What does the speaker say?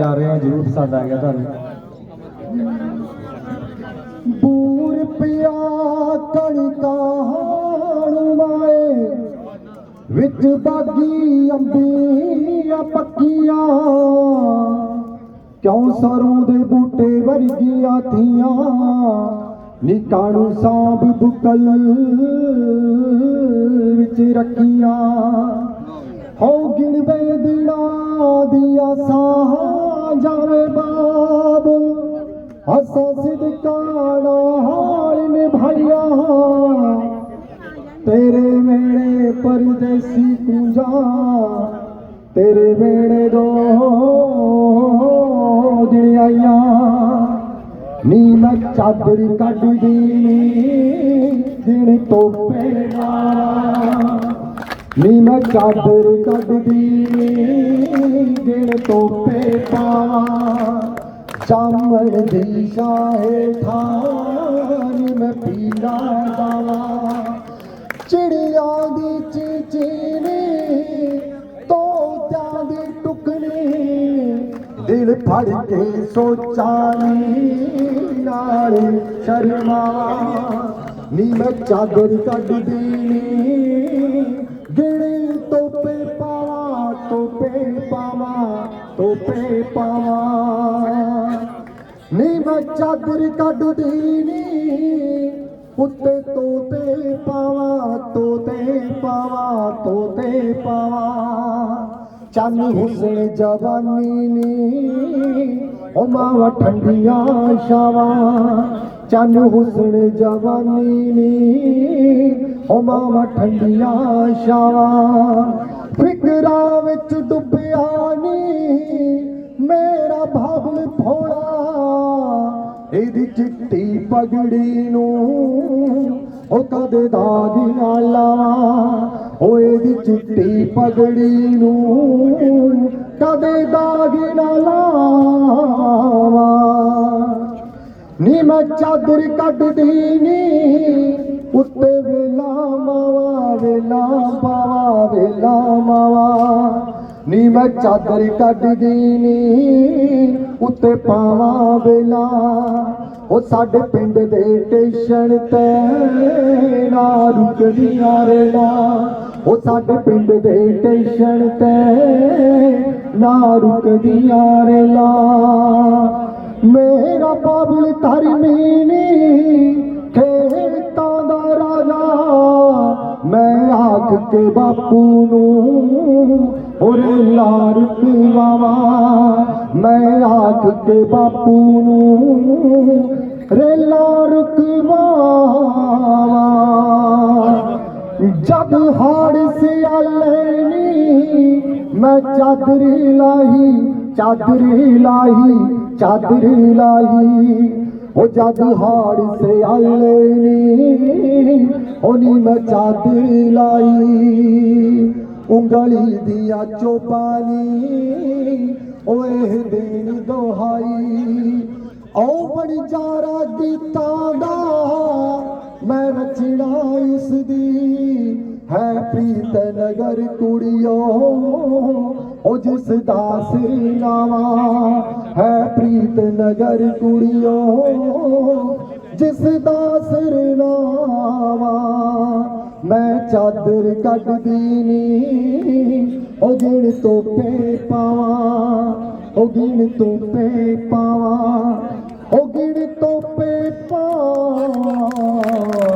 ਜਾ ਰਹੇ ਹਾਂ, ਜਰੂਰ ਪਸੰਦ ਆ ਗਿਆ ਤੁਹਾਨੂੰ। ਬੂਰ ਪਿਆ ਕਣਕਾਂ ਮਾਏ ਵਿੱਚ ਬਾਗੀ ਅੰਬੀਆਂ ਪੱਕੀਆਂ। ਕਿਉਂ ਸਰੋਂ ਦੇ ਬੂਟੇ ਵਰਗੀਆਂ ਥੀਆਂ ਨੀ ਕਾਣੂ ਸਾਂਭ ਬੁਕਲ ਵਿੱਚ ਰੱਖੀਆਂ। ਹੋ ਗਿਣਵੇ ਦਿਨਾਂ ਦੀਆਂ ਸਾਹ ਜਾਵੇ ਬਾਬ। ਹੱਸਾਂ ਸਿਦਕਾਣਾ ਹਾਲ ਨਿਭਾਈਆ ਤੇਰੇ ਵੇੜੇ ਪਰਦੇਸੀ ਕੁੰਜਾ ਤੇਰੇ ਵੇੜੇ ਦੋ ਜਣਾਈਆਂ ਨੀ ਮੈਂ ਚਾਦਰ ਕੱਢਦੀ ਦਿਨ ਤੋਪੇ ਨਾਲ ਨੀ ਮੈਂ ਚਾਦਰ ਕੱਢਦੀ ਦਿਨ ਤੋਪੇ ਪਾਵਾਂ ਚਾਮਣ ਦੀ ਸ਼ਾਹੇ ਥਾਨ ਮੈਂ ਪੀਲਾ ਦਾਵਾ ਚਿੜੀਆਂ ਦੀ ਚੀਚੀਨੀ, ਤੋਤਿਆਂ ਦੀ ਟੁਕਣੀ ਦਿਲ ਫੜ ਕੇ ਸੋਚਾਂ ਨੀ ਨਾਲ ਸ਼ਰਮਾ। ਨੀ ਮੈਂ ਚਾਦਰ ਕੱਢਦੀ ਨੀ, ਗਿਣੀ ਤੋਪੇ ਪਾਵਾਂ ਤੋਪੇ ਪਾਵਾਂ, ਤੋਪੇ ਪਾਵਾਂ। ਨੀ ਮੈਂ ਚਾਦਰ ਕੱਢਦੀ ਨੀ ਉੱਤੇ ਤੋਤੇ ਪਾਵਾਂ ਤੋਤੇ ਪਾਵਾਂ ਤੋਤੇ ਪਾਵਾਂ। ਚੰਨ ਹੁਸਨ ਜਵਾਨੀ ਨੀ ਉਹ ਮਾਵਾ ਠੰਡੀਆਂ ਛਾਵਾਂ। ਚੰਨ ਹੁਸਨ ਜਵਾਨੀ ਨੀ ਉਹ ਮਾਵਾ ਠੰਡੀਆਂ ਛਾਵਾਂ। ਫਿਕਰਾਂ ਵਿੱਚ ਡੁੱਬਿਆ ਇਹਦੀ ਚਿੱਟੀ ਪਗੜੀ ਨੂੰ ਉਹ ਕਦੇ ਦਾਗ ਨਾ ਲਾਵਾਂ ਓ ਇਹਦੀ ਚਿੱਟੀ ਪਗੜੀ ਨੂੰ ਕਦੇ ਦਾਗ ਨਾ ਲਾਵਾਂ ਨੀ ਮੈਂ ਚਾਦਰ ਕੱਢਦੀ ਨੀ, ਉੱਤੇ ਵੇਲਾ ਮਾਵਾ, ਵੇਲਾ ਪਾਵਾ, ਵੇਲਾ ਮਾਵਾ। ਨੀ ਮੈਂ ਚਾਦਰ ਕੱਢਦੀ ਨੀ, ਉੱਤੇ ਪਾਵਾਂ ਵੇਲਾ। ਉਹ ਸਾਡੇ ਪਿੰਡ ਦੇ ਟੇਸ਼ਨ ਤੇ ਨਾ ਰੁਕਦੀਆਂ ਰੇਲਾ ਉਹ ਸਾਡੇ ਪਿੰਡ ਦੇ ਟੇਸ਼ਨ ਤੇ ਨਾ ਰੁਕਦੀਆਂ ਰੇਲਾ ਮੇਰਾ ਬਾਬਲ ਧਰਮੀਨੀ ਖੇਤਾਂ ਦਾ ਰਾਜਾ। ਮੈਂ ਆਖ ਕੇ ਬਾਪੂ ਨੂੰ ਉਰੇ ਲਾਰ ਪੀਵਾਵਾ, ਮੈਂ ਆਖ ਕੇ ਬਾਪੂ ਨੂੰ ਰੇ ਲਾਰ ਪੀਵਾਵਾ ਜਦ ਹਾੜ ਸਿਆਲੇ ਨੀ, ਮੈਂ ਚਾਦਰੀ ਲਾਹੀ ਚਾਦਰੀ ਲਾਹੀ ਚਾਦਰੀ ਲਾਹੀ। ਉਹ ਜਦ ਹਾੜ ਸਿਆਲੇ ਨੀ ਉਹਨੀ ਮੈਂ ਚਾਦਰੀ ਲਾਈ ਉਂਗਲੀ ਦੀਆਂ ਚੋਪਾਨੀ ਓਏ ਦੇਣ ਦੁਹਾਈ। ਓ ਬੜੀ ਜਾਰਾ ਗੀਤਾਂ ਦਾ, ਮੈਂ ਰਚਣਾ ਇਸ ਦੀ ਹੈ ਪ੍ਰੀਤ ਨਗਰ ਕੁੜੀਓ ਉਹ ਜਿਸ ਦਾ ਸਿਰਨਾਵਾ ਹੈ ਪ੍ਰੀਤ ਨਗਰ ਕੁੜੀਓ, ਜਿਸ ਦਾ ਸਿਰਨਾਵਾ ਮੈਂ चादर ਤੋਂ ਪੇ पा ਉਹ ਗਿਣ ਤੋਂ ਪੇ पा